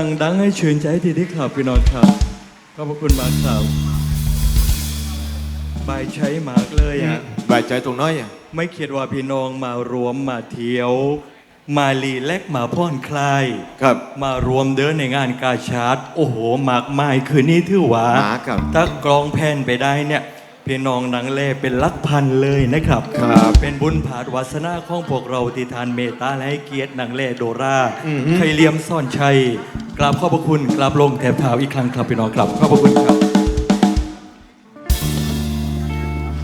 ปรบมือดังๆให้ชื่นใจทีที่ขับพี่น้องครับ ขอบพระคุณมากครับบายใช้มากเลยอะบายใจตรงน้อยอะไม่คิดว่าพี่น้องมารวมมาเที่ยว มาลีแลกมาพ่อนคลายครับ มารวมเดินในงานกาชาดโอ้โหมากมายคืนนี้ถือว่าหมาครับถ้ากรองแผ่นไปได้เนี่ย พี่น้องหนังเล่เป็นลักพันเลยนะครับครับเป็นบุญผาดวาสนาของพวกเราที่ทานเมตตาและให้เกียรติหนังเล่โดราอือฮึไคเลียมซ่อนชัยกราบขอบพระคุณกราบลงแถบเท้าอีกครั้งครับพี่น้องครับขอบพระคุณครับ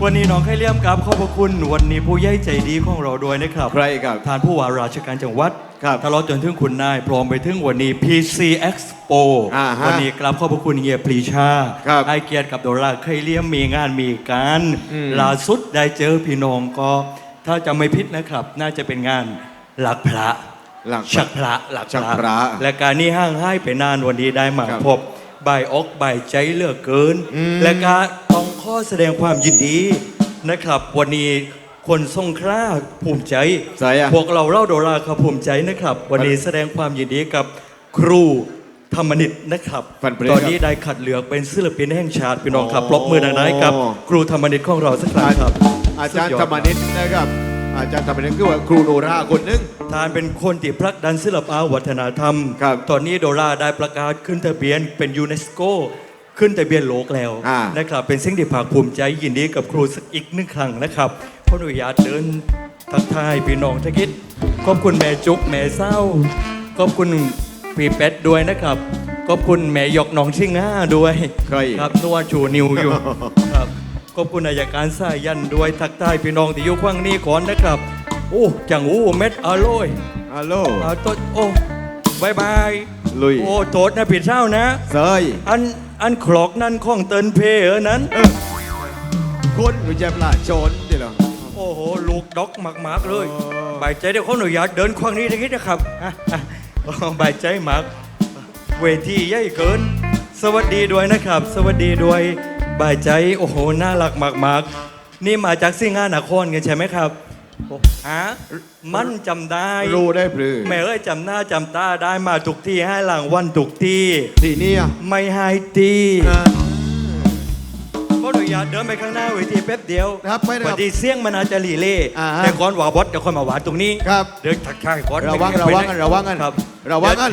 วันนี้น้องไคเลียมกราบขอบพระคุณ วันนี้ผู้ใหญ่ใจดีของเราด้วยนะครับ ใครครับ ทานผู้ว่าราชการจังหวัด ครับตลอดจนถึงคุณนายพร้อมไปถึงวันนี้ PC Expo อ่าฮะวันนี้กราบขอบพระคุณเฮียปรีชาครับให้เกียรติกับดอลลาร์เคยเลี่ยมมีงานมีการอืมล่าสุดได้เจอพี่น้องก็ ถ้าจะไม่พิษนะครับ น่าจะเป็นงานหลักพระหลักชักพระหลักชักพระและการนี้ห้างให้ไปนานวันนี้ได้มาครับพบใบายอกใบายใจเหลือกเกินอืมและการต้องข้อแสดงความยินดีนะครับ วันนี้ คนทรงคราภูมิใจใส่อะ พวกเราเล่าโดราครับภูมิใจนะครับ วันนี้แสดงความยินดีกับครูธรรมนิตนะครับ ฟันเปรี้ยตอนนี้ได้ขัดเหลือกเป็นศิลปินแห่งชาติพี่น้องครับอ๋อปรบมือดังๆให้กับครูธรรมนิตของเราสักครั้งครับอาจารย์สุดธดรรมนิตนะครับ อาจารย์ธรรมนิตคือว่าครูโนราคนหนึง ทานเป็นคนที่ผลักดันศิลปะวัฒนธรรม ครับตอนนี้โดราได้ประกาศขึ้นทะเบียนเป็นยูเนสโกขึ้นทะเบียนโลกแล้วอ่านะครับเป็นสิ่งที่ภาคภูมิใจยินดีกับครูสักอีกหนึ่งครั้งนะครับ ขออนุญาตเดินทักทายพี่น้องทักิดขอบคุณแม่จุกแม่เศร้า ขอบคุณพี่เป็ดด้วยนะครับ ขอบคุณแม่หยกหนองชิงห้าด้วยใคร ครับนวดชูนิวอยู่ ครับขอบคุณอายการสายยันด้วยทักทายพี่น้องที่อยู่ข้างนี้ก่อนนะครับโอ้จังอู้เม็ดอร่อยฮัลโหลอ่าต้นโอ้บายบายลุยโอ้โทษนะผิดเช้านะ เซยอันอันคลอกนั่นของเตินเพเออนั้นเออคนหนูจะปลาโจนเดี๋ยวเหรอ โอ้โห ลูกด็อกมากๆเลยโอ้บายใจเดี๋ยวเขาหนูอยากเดินขวางนี้ทักิดนะครับอะอะอ๋อบายใจมาก เวทีใหญ่เกิน สวัสดีด้วยนะครับ สวัสดีด้วยบายใจ โอ้โห น่ารักมากๆ นี่มาจากซิงหานครกันใช่ไหมครับโอ้ฮะมันจำได้ รู้ได้พรือแม่เอ้ยจำหน้าจำตาได้มาทุกที่ให้หลังวันทุกที่ที่นี่อะไม่ให้ตี อ่าขออนุญาตเดินไปข้างหน้าเวทีแป๊บเดียวครับไม่ได้พครัอบดีเสียงมันอาจจะหลีเล่อ่าฮะ แต่ก่อนว่าบอสเดี๋ยวค่อยมาหวานตรงนี้ครับ เดินทักทายก่อนระวังไม่ระไปวังไหกันระวังกันครับ ระวังกัน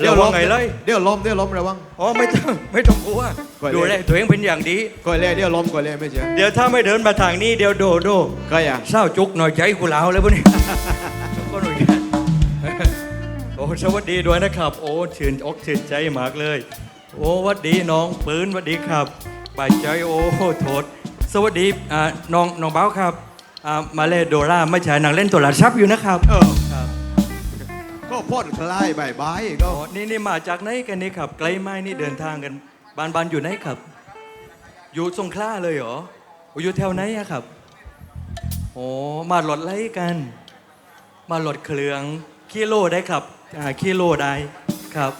เดี๋ยวระวังไงเลย เดี๋ยวล้มเดี๋ยวล้มระวัง อ๋อไม่ต้องไม่ต้องกลัวก่อนเลย ดูแลตัวเองเป็นอย่างดี ก่อนเลยเดี๋ยวล้มก่อนเลยไม่ใช่เดี๋ยวถ้าไม่เดินมาทางนี้เดี๋ยวโดโดใครอะเศร้าจุกหน่อยใจกูลาวเลยพวกนี้ ก็หน่อยาตโอ้สวัสดีด้วยนะครับ โอ้ชื่นอกชื่นใจมากเลย โอ้หวัดดีน้องปืนหวัดดีครับ บายใจโอ้โทษ สวัสดีอ่าน้องน้องเบ้าครับอ่ามาเล่นโดราไม่ใช่หนังเล่นตัวหลักซับอยู่นะครับเออครับก็พ่นคลายบายบายก็อ๋อนี่นี่มาจากไหนกันนี่ครับไกลไหมนี่เดินทางกันบ้านบ้านอยู่ไหนครับ อยู่สงขลาเลยเหรอโอ้อยู่แถวไหนอะครับโอ้มาหลดไล่กัน มาหลดเครื่องกิโลได้ครับอ่ากิโลได้ครับ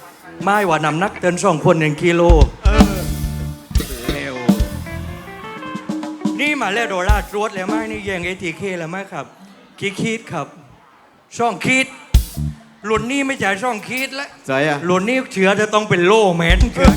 ไม่ว่านำนักเดินสองคนหนึ่งกิโล นี่มาแล้วโดราตรวจแล้วไหมนี่แยงเอทีเคแล้วไหมครับกี่ขีดครับ ช่องขีดหลุนนี่ไม่ใช่ช่องขีดแล้วใส่อะหลุนนี่เชื้อจะต้องเป็นโล่แมนเชื้อ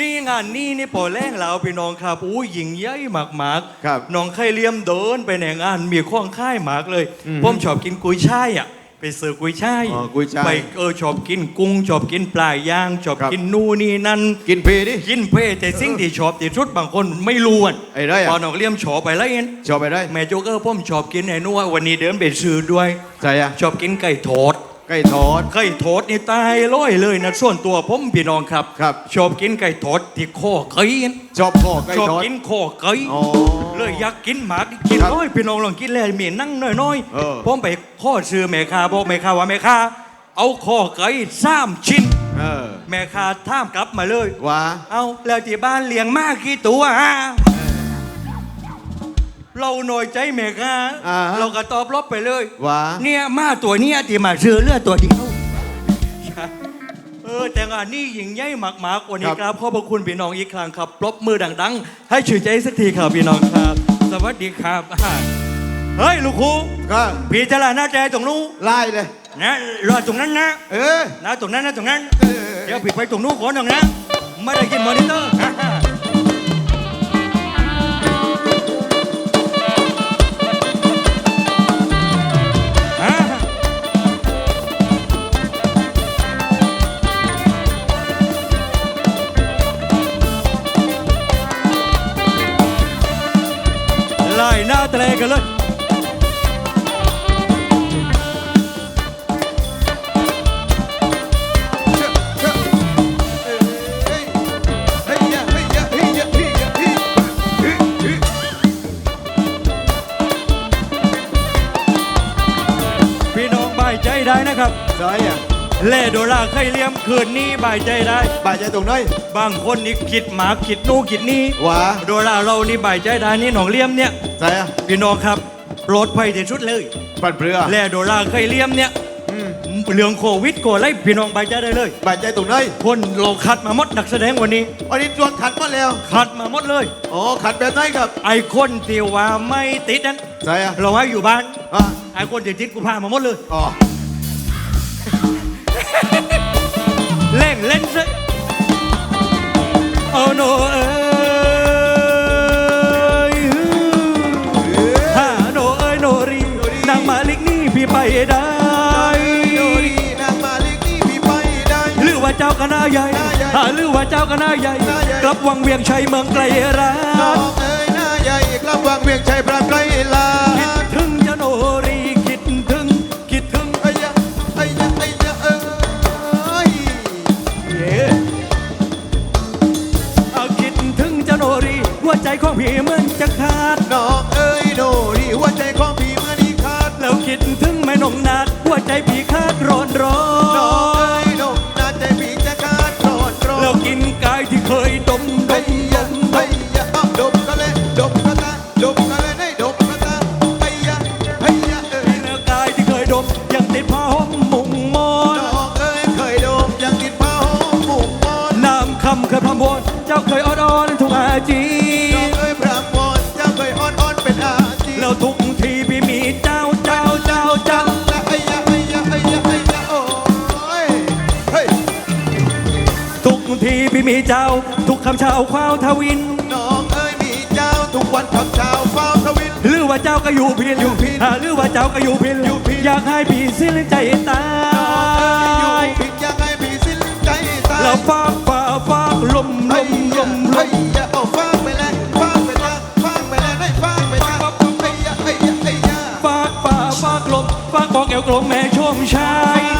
นี่งานนี่นี่ปอแรงเราพี่น้องครับอู้หญิงใหญ่มากๆครับน้องไข่เลี่ยมเดินไปในงานมีข้องค่ายหมากเลยอืมผมชอบกินกุยช่ายอะ ไปเสิร์ฟกุยช่ายอ๋อกุยช่าย ไปเออชอบกินกุ้งชอบกินปลาย่างชอบครับกินนู่นนี่นั่น กินเพดิ กินเพ่แต่สิ่งที่ชอบที่สุดบางคนไม่รู้อะไอ้ไรพออะน้องเลี่ยมชอบไปแล้วเองชอบไปได้แม่โจ๊กเกอร์ผมชอบกินไอ้นู่นวันนี้เดินไปซื้อด้วยใส่อะชอบกินไก่ทอด ไก่ทอด ไก่ทอดนี่ตายร้อยเลยนะส่วนตัวผมพี่น้องครับ ครับ ชอบกินไก่ทอดที่ข้อไก่ชอบข้อไก่ชอบทอดกินข้อไก่อ๋อเลยอยากกินหมากกินครับน้อยพี่น้องลองกินเลยมีนั่งน้อยเออๆผมไปข้อซื้อแม่ค้าบอกแม่ค้าว่าแม่ค้าเอาข้อไก่สามชิ้นเออแม่ค้าท่ามกลับมาเลยว้าเอาแล้วที่บ้านเลี้ยงมากกี่ตัวฮะ เราหน่อยใจแม่ค้าอ่าฮะ เราก็ตอบรับไปเลยว้าเนี่ยมาตัวเนี้ยที่มาซื้อเลือดตัวเดียวเออแต่งานนี้ยิ่งใหญ่มากๆวันนี้ครับขอบพระคุณพี่น้องอีกครั้งครับปรบมือดังๆ ให้ชื่นใจสักทีครับพี่น้องครับ สวัสดีครับอ่าเฮ้ยลูกครูก็พี่จะลาหน้าใจตรงนู้นไล่เลย นะรอตรงนั้นนะ เออ นะตรงนั้นนะตรงนั้น เออเดี๋ยวพี่ไปตรงนู้นก่อนหนึ่งนะ ไม่ได้กินมอนิเตอร์ ยเลี้ยมคืนนี้บายใจได้ บาดใจตรงไหนบางคนนี่คิดหมาคิดนู่คิดนี่หวาโดราเรานี่บายใจได้นี่หนองเลี้ยมเนี่ยใช่อะพี่น้องครับปลอดภัยที่สุดเลยปัดเปลือแล่โดราเคยเลี้ยมเนี่ยอืมเรื่องโควิดโกอะไรพี่น้องบายใจได้เลยบาดใจตรงไหนคนเราคัดมาหมดนักแสดงวันนี้อันนี้ตรวจขัดมาแล้วคัดมาหมดเลยอ๋อขัดแบบไหนครับ ไอ้คนที่ว่าไม่ติดนั้นใช่อะเราให้อยู่บ้านอะไอ้คนที่ติดกูพามาหมดเลยอ๋อ เล่งเล่นซะโอ้โนเอ้ยฮาโนเอ้ยโนรีนางมาลิกนี่พี่ไปได้โดรีนางมาลิกนี่พี่ไปได้หรือว่าเจ้าคณะใหญ่คณะใหญ่หาหรือว่าเจ้าคณะใหญ่ กลับวังเวียงชัยเมืองไกลรัน้อกงเอ้ยหน้าใหญ่กลับวางเวียงชัยพระไกรลา ของพี่เหมือนจะขาด น้องเอ้ยโดรีหัวใจของพี่เมื่อนี้ขาดแล้วคิดถึงแม่นงนาดหัวใจพี่ขาดร้อนร้อน้องเอ้นยนมนาใจพี่จะขาดร้อนร้อนแล้วกินกายที่เคยดมดไอ้มดยะมดไอ้มยะเอาดมกันเลยดมกันละดมกันเลยได้ดมกันละไอ้ยะไอ้ยะเอ้ย เนื้อกายที่เคยดมยังติดผ้าห่มมุงมอนน้องเอ้ยเคยดมยังกินผ้าห่มหมู่มอนน้ำคำเคยพรำวอนเจ้าเคยอ้อนอ้อนทุกอาจี เจ้า ทุกคำเช้าควาวทวิน น้องเอ้ยมีเจ้าทุกวันทำเช้าเฝ้าทวิน หรือว่าเจ้าก็อยู่พินอยู่พินอ่าหรือว่าเจ้าก็อยู่พินอยู่พิน อยากให้พี่สิ้นใจตาอยู่ยผิดยังไงพี่สิ้นใจตายแล้วฟากฟ้าฟากลมลไอ้มลยะมลไอ้มยะเอาฟางไปแล้วฟางไปแล้วฟางไปแล้วได้ฟางไปแล้วไอ้ยะไอ้ยะไอ้ยะฟากฟ้าฟากลมฟากบอกแอวกลมแม่ชมชาย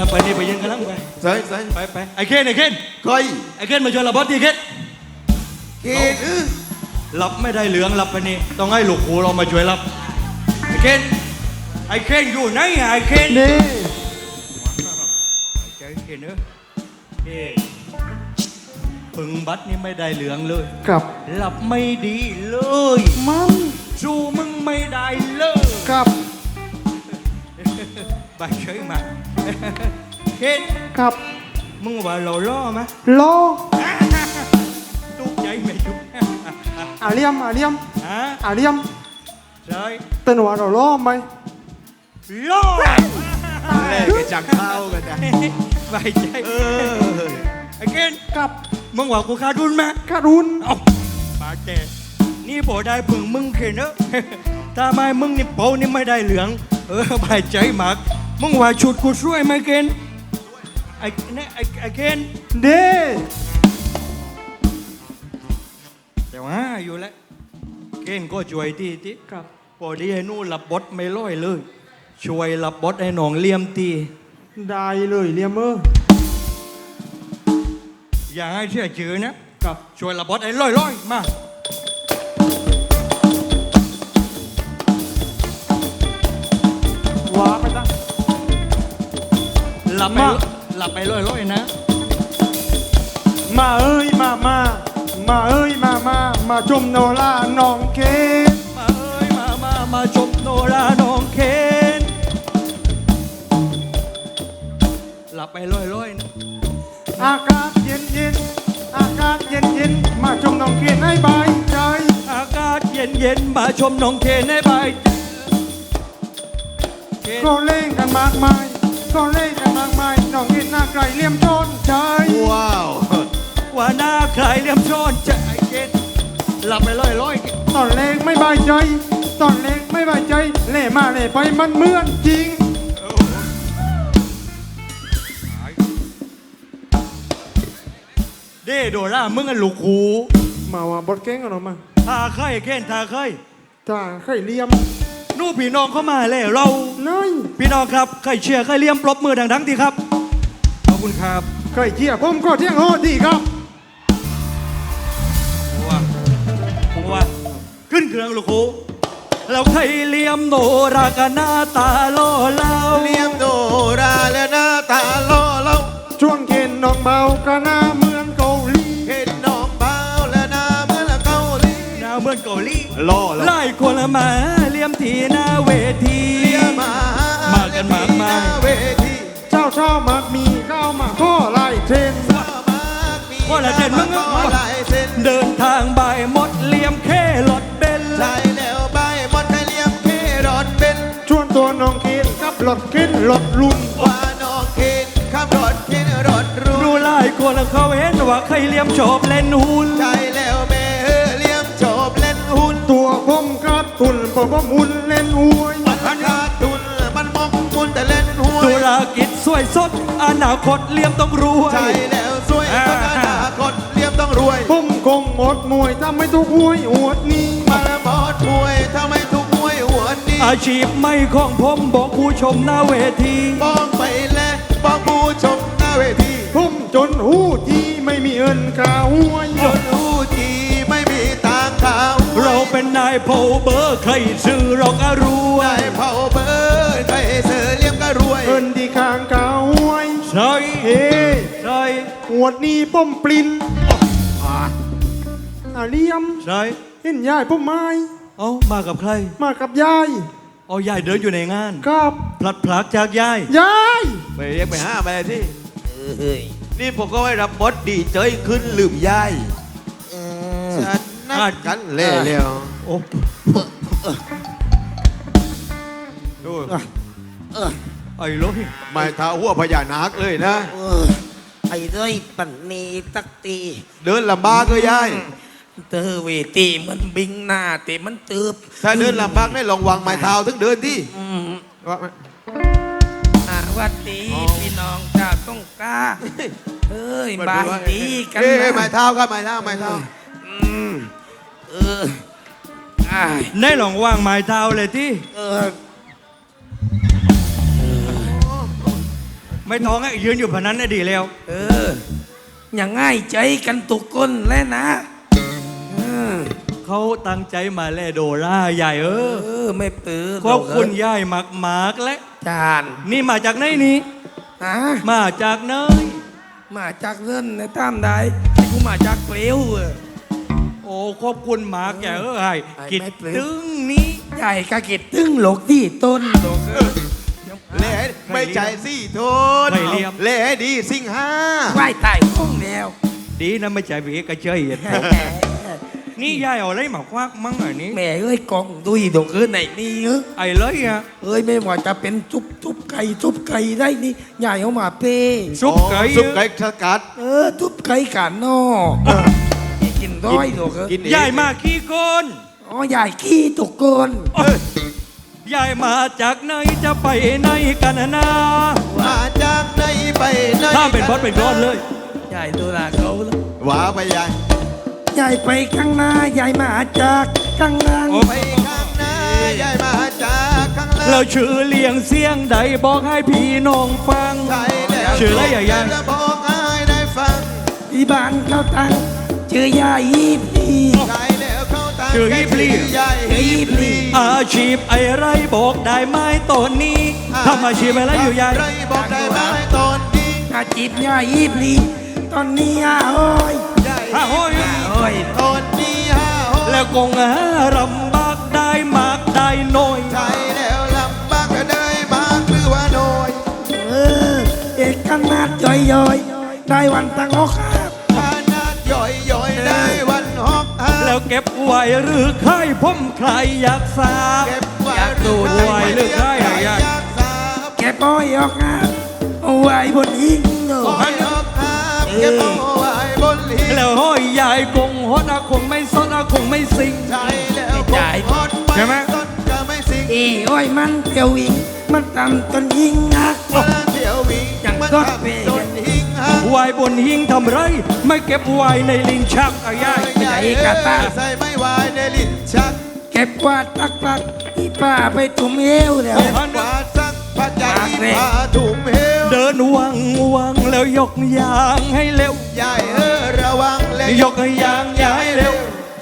เราหยุไปดเราไปนี่ไปยืนกันลังไปใส่ใส่ไปไปไอ้เคนไอ้เคนใครไอ้เคนมาช่วยเราบอสทีเคนเกณฑ์รับไม่ได้เหลืองรับไปนี่ต้องให้ลูกครูเรามาช่วยรับไอ้เคนไอ้เคนอยู่ไหนอะไอ้เคนนี่ไอ้เคนเนอะเอ้ปึงบัตรนี่ไม่ได้เหลืองเลยกับหลับไม่ดีเลย มันสู้มึงไม่ได้เลยกับ ไปเฉยมาเคนกับมึงว่าเราล่อไหมโลตุกใจไม่จุกอาเลียมอาเลียมฮะอาเลียมใช่เต้นว่าเราล้อไหมล่อแลกกันจากข้าวกันนะไปใจเออไอ้เคนกับมึงว่ากูขาดดุนไหมการุนเอ้าปากแกนี่โบได้พึ่งมึงเคนเนอะถ้าไม่มึงนี่โปนี่ไม่ได้เหลือง เออไปใจมาก มึงว่าชุดกูช่วยไหมเคนไอ้เนี่ยไอ้ไอ้เคนเด้แต่ว่าอยู่แล้วเคนก็ช่วยทีทีกับ พอดีไอ้นู่นรับบทไม่ร้อยเลย ช่วยรับบทไอ้หนองเลี่ยมตีได้เลยเลียมเอออย่าให้เชื่อจือนะกับช่วยรับบทไอ้ร้อยร้อยๆมา หลับไปมาหลับไปร้อยร้อยๆนะ มาเอ้ยมามามาเอ้ยมามามาชมโนราน้องเคสมาเอ้ยมามามาชมโนราน้องเคนลับไปร้อยๆนะอากาศเย็นเย็นๆอากาศเย็นเย็นๆมาชมน้องเคนให้บายใจ อากาศเย็นๆมาชมน้องเคนให้บายเคนก็เล่นกันมากมาย ก็เล่นกันมากมายน้องเคนหน้าไกลเลี่ยมโจนใจว้าวว่าหน้าใครเลี่ยมช้อนจไอเคนหลับไปร้อยๆตอนเล็กไม่บายใจ ตอนเล็กไม่บายใจเล่มาเล่ไปมันเหมือนจริงเด้โดรามึงอะลูกหูมาว่าบทเก่งกันหรอมาทาไข่เก้นทาไข่จ้าไข่เลี่ยม นู่นพี่น้องเข้ามาแล้วเราน้อยพี่น้องครับใครเชียร์ใครเลี้ยมปรบมือดังๆทีครับ ขอบคุณครับไข่เจียผมก็เที่ยงโหดีครับว่าผมว่าขึ้นเครื่องลูกหูแล้วใครเลี้ยมโนรากนหน้าตาล่อเล่าเลียมโดราและหน้าตาล่อเล่าชวนเคนน้องเบาก็หน้าเหมือนเกาหลีเห็นน้องเบาและหน้าเหมือนละเกาหลีหน้าเหมือนเกาหลีล่อแล้วไล่คนละมาเลี้ยม ทีหน้าเวทีเลียมา มากันมากมายหน้เวทีเจ้าชอบมากมีเข้ามาข้อไล่เทรนก็มากมีว่าละเส้นมึงก็หลายเส้นเดินทางบ่ายหมดเลี้ยมแค่รถเบนซ์ใช่แล้วใบมดให้เลียมเครอดเป็นชวนตัวน้องเคนกับรถเคนรถลุนว่าน้องเคนขับรถเคนรถรู้ดูไล่คนละเขาเห็นว่าใครเลี้ยมชอบเล่นหุ่น กัดตุนผมผมอุ่นเล่นหวยมันขาดทุนมันมองมุนแต่เล่นหวธุยรกิจสวยสดอนาคตเลี้ยมต้องรวยใช่แล้วสวยคนอนาคตเลียมต้องรวยผมคงหมดมวยถ้าไม่ทุกหวยอวดนี้มาละบอดมวยทำไมทุกมวยหัวนี้อาชีพไม่ของผมบอกผู้ชมหน้าเวทีมองไปแล้วบอกผู้ชมหน้าเวทีผมจนหูจีไม่มีเอินกาหวยจนหู เราเป็นนายโพเบอร์ใครซื้อเราก็รวยได้เผาเบอร์ใครเสือเลี้ยมก็รวย เอินดีข้างกาหวยใช่เฮ้ใช่อวดนี้ผมปลินอาเลียมใช่เห็นยายผมไหม้ เอ้ามากับใคร มากับยายเอายายเดินอยู่ในงานกับพลัดพรากจากยาย ยาย ไปเรียกไปห้าไปที่นี่ผมก็ไม่รับบทดีเจยขึ้นลืมยายฉัน นัดกันเล่เร็วโอ้ดูไอ้โลยไม่ท้าหัวพญานาคเลยนะเออไอ้เด้ยปันนีตักตี เดินลำบากเลยยายเตอเวทีมันบิงหน้าแต่มันตืบถ้าเดินลำบากได้ลองวางไม้เท้าถึงเดินที่อืมว่าอ่าวัดดีพี่น้องชาวต้องกล้าเอ้ยบายดีกันเอ้ยนะไม้เท้าครับไม้เท้าไม้เท้าอืม เอออ้ายในหลองว่างไม้เท้าเลยที่เออไม่ท้องให้ยืนอยู่พนันน่ะดีแล้ว เอออย่างง่ายใจกันตุกคนแล้วนะเออเขาตั้งใจมาแลโดราใหญ่เออเออไม่ปื้อขอบคุณยายมากมากๆและ จานนี่มาจากไหนนี่ ฮะมาจากเนยมาจากเล่นในตามใดกูมาจากเปลวเออโอ้ขอบคุณมากแกเออไอ้ไอ้กิดไม่ปลื้ม ตึงนี้ใหญ่กะกิดตึ้งหลกที่ต้นหลกเออเล่ไม่ใจสี่โทนไข่เลียมเล่ดีสิงห้า ไหว้ใต้ห้องแล้วดีนะไม่ใจเบีกระเจยอะนี่ยายเอาอะไรมาควักมั่งอันนี้ แม่เอ้ยกองดุยดอกเอ้ยไหนนี่เอ้ยไอ้เลยอะเอ้ยไม่ว่าจะเป็นจุบจุบไก่จุบไก่ได้นี่ใหญ่เอามาเป้ซุปไก่อ๋อซุปไก่สกัด เออจุบไก่กันนอนี่กิน ด้อยดอกเอ้ยกิน เอง ยายมาขี้โกนอ๋อใหญ่ขี้ตุกโกนยายมาจากไหนจะไปไหนกันนะ มาจากไหนไปไหนถ้าเป็นบอสเป็นก้อนเลย ใหญ่ตัวละเขาแล้วหว่าไปยายใหญ่ไปข้างหน้าใหญ่มาจากข้างหล่างโอ้ ไปข้างหน้ายายมาจากข้างหลังเราชื่อเลียงเสียงใดบอกให้พี่น้องฟัง ใช่แล้วชื่ออะไรอะยายจะบอกให้ได้ฟัง ที่บ้านเขาตั้ง ชื่อยายอีพีใช่แล้วเขาตั้งชื่อฮิปลียายฮิปลีอาชีพไอ้ไรบอกได้ไหมตอนนี้ทำอาชีพอะไรอยู่ยายไรบอกได้ไหมตอนนี้อาจีบยายอีพีตอนนี้อะโอ้ยยายฮ่าโอ้ยโอ้ยตอนนี้ห้าหกแล้วคงหารำบากได้มากได้น้อย ใช่แล้วลำบากก็ได้มากหรือว่าน้อย เออเอกกันนาดย่อยย่อยๆได้วันตั้งอกครับขนา ไว้หรือใครผมใครอยากทราบเก็บไว้อยากดูจังไว้หรือใครอยากอยากทราบแกปล่อยออกงานเอาไว้บนหิ้งโน่ขอให้หอกหาเก็บเอาไว้บนหิ้งแล้วห้อยใหญ่กงฮอดอาคงไม่สดอาคงไม่สิงใช่แล้วคงฮอดใช่ไหมสนจะไม่สิ่งเอ้ยโอ้ยมันเกี่ยววิงมันตำจนยิงนักมาเที่ยววิ่งอย่างมันรถทำเมล์จนหิ้ง หาไว้บนหิ้งทำไร ไม่เก็บไว้ในลิ้นชักอะยายใหญ่ใส่ไม่ไหวในลิ้นชัก เก็บกวาดตักปักที่ป้าไปถุมเอวแล้วโอ้ฮันกวาดซักผ้าใจผ้าถุงเหวเดินวังวังแล้วยกยางให้เร็วใหญ่เออระวังและยกยางย้ายเร็ว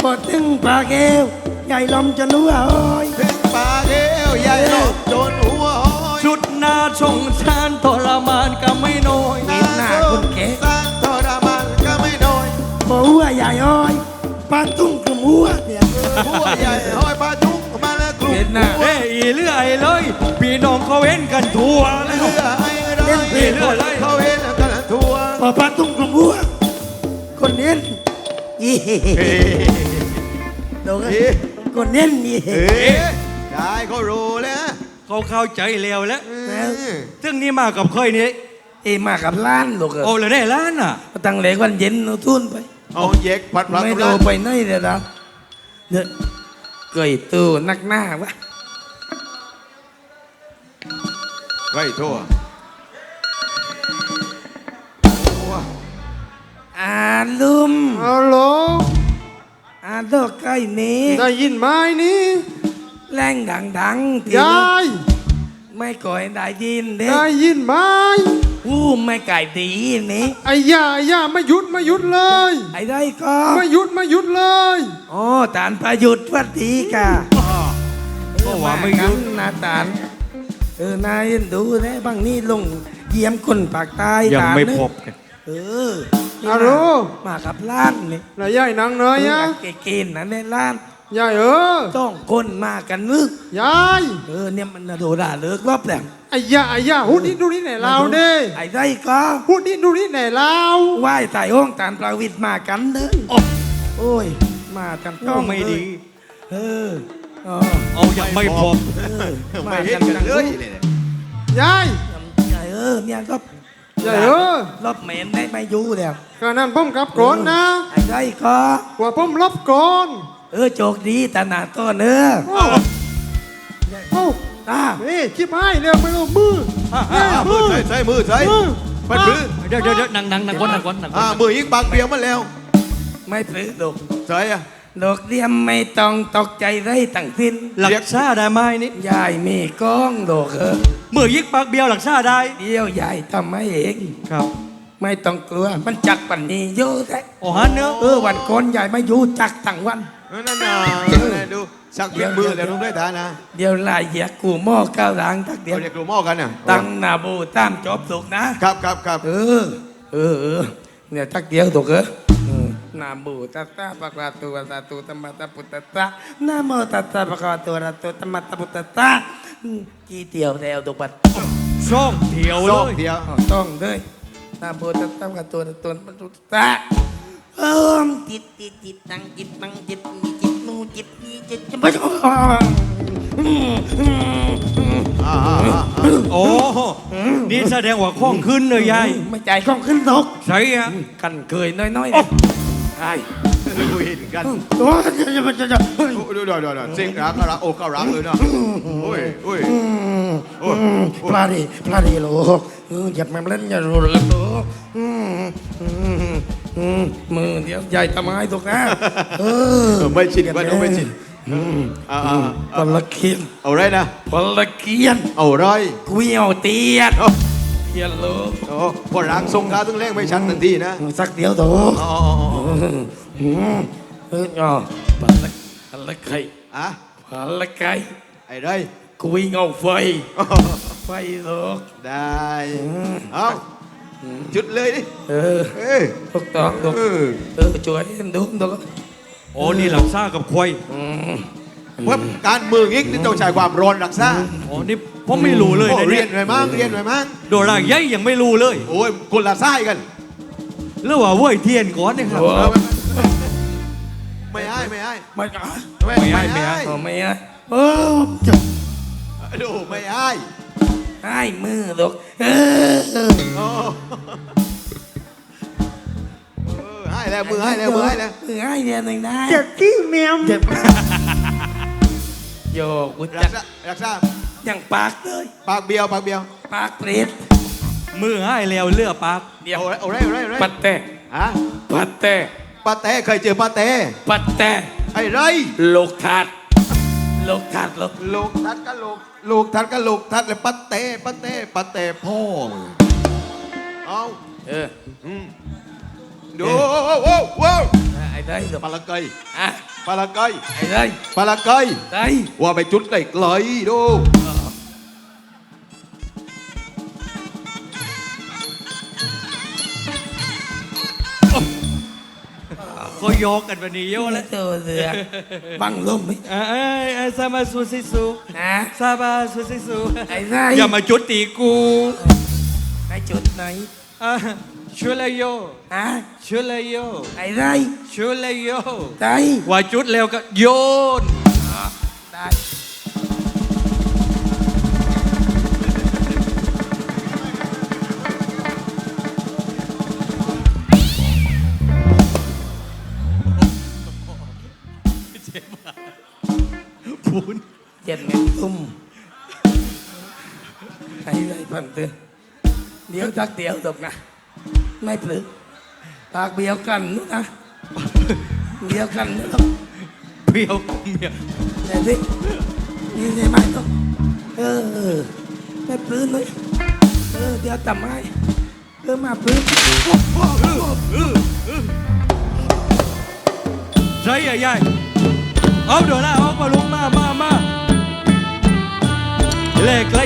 พอถึงปากเอวใหญ่ลมจะรู้ว่าโอ้ยถึงปากเอวใหญ่ลงจนหัวห้อยชุดหน้าชงชานทรมานก็ไม่น้อย เห็นหน้าคนเก๋สร้างทรมานก็ไม่น้อยบอกว่าใหญ่อ้อยปลาตุ้งกลุ่มหัวเนี่ยหัวใหญ่ห้อยปลาจุกมาแล้วกลุ่มเห็นหน้าเอ้ยอีเลื่อยเลยพี่น้องเขาเห็นกันทั่วแล้วเรือไอ้ไรเรืออะไรเขาเห็นกันทั่วพอปลาตุ้งกลุ่มหัวคนเน้นยี่โดนคนเน้นยี่เอ๊ะได้เขารู้แล้วเขาเข้าใจแล้วแล้วแล้วซึ่งนี่มากับค่อยนี่ เอ้มากับล้านลูกเอโอ้อแล้วได้ล้านอะตั้งเหล็กวันเย็นเราทุนไปเอาเย็กพัดพลักไม่กำโดลังไปไหนเลยนะเนี่ยเกยตู้นักหน้าวะไก่ทั่วอาลุมฮัลโหลอาดอกไก่นี้ได้ยินไหมนี่แรงดังดังๆที่ยาย ไม่ก่อยได้ยินเด้ได้ยินไหมอู้ไม่ไก่ดีนี่ไอ้ยาไอ้ยาไม่หยุดไม่หยุดเลย ไอ้ได้ก็ไม่หยุดไม่หยุดเลยอ๋อตานประยุทธ์วัดดีกะก็ว่าไม่หยุดเออนาตานเออนายดูนะบางนี่ลงเยี่ยมคนปากใต้ยังตาลไม่เนี่ยพบกันเออฮัลโหลมากับล้านนี่นายยายนางเนยอะเกเกณฑ์นะในล้าน ยายเออต้องคนมากันนึกยายเออเนี่ยมันน่ะโดด่าเลิกรอบแหลมไอ้ยาไอ้ยาหูดนี่ดูนี่ไหนเราเด้ไอ้ได้ก็หูดนี่ดูนี่ไหนเราไหว้ใส่ห้องตานประวิตรมากันเด้อโอ้โอ้ยมากันก็ไม่ดี เอออ๋อเอายังไม่พบเออมาไม่เห็กันนกันทั้งเลคู่ยเลยเนี่ยยายใหญ่เออเนี่ยรอบใหญ่เออรอบเหม็นได้ไม่อยู่แล้วขณะนั้นผมกลับก่อนนะไอ้ได้ก็ว่าผมรับก่อน เออโชคดีตาหนาต้นเออเอ้าเอ้าตาเฮ้ยชิบหายเร็วไม่รู้มืออ่าเฮ้ยอ่ามืมืออใส่ใส่มือใส่มือปัดมือเดี๋ยวเดี๋ยวเดี๋ยวนั่งนั่งนั่งก้นนั่งก้นนั่งก้อ่านมือยิงปากเปียกมันแล้ว ไม่ซื้อดอกใส่อะดอกเดียมไม่ต้องตกใจไรตั้งสิ้นหลักชาได้ไหมนี่ยายมีกล้องดอกเออเมื่อยิกปากเบี้ยวหลักชาได้เดียวยายทำให้เองครับไม่ต้องกลัว มันจักปันนี้เยอะแท้โอ้ฮันเนอะเออวันก่อนยายไม่อยู่จักทั้งวันเออ นั่นน่ะนั่นน่ะดูสักเปียกมือแล้วลุงได้ทานนะเดี๋ยวลายเหยียกกูหม้อก้าวหลังทักเดียวเอาเรียกกลุ่มหม้อกันน่ะตั้งหนาบูตามจอบสุกนะครับครับครับเออเออเออเนี่ยทักเดียวถูกเออเออนาบูตัสสะปะกวาตัวสาตุตัมมะตะพุทธัสสะนะโมตัสสะปะกวาตัวระตุตัมมะตะพุทธัสสะอืมกี่เดียวแล้วถูกปัดช่องเดียวซเลอกยเดียวอ๋อต้องเลยนะโมตัสสะปะกวาตัวระตุตัมมะตะพุทธัสสะ เออจิตจิตจิตตังจิตตังจิตมีจิตนูจิตมีจิตจะไม่อืมอืมอืมอ่าอ่าอ่าอ่าโอ้ นี่แสดงว่าคล่องขึ้นเลยยายไม่ใจคล่องขึ้นตกใช่อะกันเคยน้อยๆโอ๊ะใช่ดูเห็นกันโอ้ยจะจะจะจะโอ้ดูดูดูดูเสียงรักรักโอ้ก็รักเลยเนาะโอ้ยโอ้ยโอ้ยพลาดีพลาดีโลกเอออย่ามาเล่นอย่ารู้เรื่องโลก อืมอืมอืมมือเดี๋ยวใหญ่ทำไมถูกนะเออเออไม่ชินว่าน้องไม่ชินอืมอ่าอ่าพอ่าลเคียนเอาไรนะพลเคียนเอาไรกุยเอาเตียนเอาเคียนโลกโอ้พอรังทรงกาต้องแรงไม่ชันทันทีนะสักเดียวโตอ๋ออ๋ออ๋ออืมเอออ๋อพลพลไข่อะพลไข่ไอ้ไรกุยเอาไฟไฟโลกได้เอา จุดเลยดิเออเอ้ยถูกต้องถูกเออเออช่วยดูดูโอ้นี่หลักชากับควายอืมเพื่อการมืองิกนี่ต้องใช้ความร้อนรักษาโอ้นี่ผมไม่รู้เลยโอ้นะเรีเนี่ยยนไว้มั้งเรียนไว้มั้งโดราใหญ่ยังไม่รู้เลย โอ้ยคนละไส้กันหรือว่าเว้ยเทียนก่อนเนี่ยครับโอ้ไม่ให้ไม่ให้ไม่เอาไม่ไม่ให้ไม่ให้เอาไม่เอาโอ้จบดูไม่ให้ ให้มือลูกเออโอ้เออให้แล้วมือให้แล้วมือให้แล้วมือให้เดียวหนึ่งได้เจ็บที่เมียมเจ็บโยกกูรัจะกษารักษายังปากเลย ปากเบียวปากเบียวปากเปรตมือให้แล้วเลือปากเดียวเอาไรเอาไรเอาไรเอาไรปัดแต่ฮะปัดแต่ป้าเต้เคยเจอป้าเต้ปัดแต่ไอ้ไรลูกทัด ลูกทัดลูกลูกทัดก็ลูกลูกทัดก็ลูกทัดเลยป้าเต้ป้าเต้ป้าเต้พ่อเอาเอออืมดูโอ้โหโอ้โหไอ้ได้ลูกปลาละไกอะปลาละไกไอ้ได้ปลาละไกได้ว่าไปจุดไกลไกลดู ก็ยกกันวันนี้เยอะแล้แล้ววตัวเสือกบังลมไหมเอ้ยเอ้ยซาบาซูซิซูฮะซาบาซูซิซูไอ้ได้อย่ามาจุดตีกูไอ้จุดไหนอะชุเลโยฮะชุเลโยไอ้ได้ชุเลโยได้ว่าจุดแล้วก็โยนได้ เดี๋ยวจักเดียวตกนะ ไม่ปลึกปากเบี้ยวกันนู้นนะเบี้ยวกันนู้นต้องเปรี้ยวเมียเดี๋ยวสินี่ใช่ไหมต้องเออไม่ปลื้มเลยเออเดี๋ยวทำให้เออมาปลื้มใช่ใหญ่เอาเดี๋ยวนะเอามาลุงมามามาเลขไร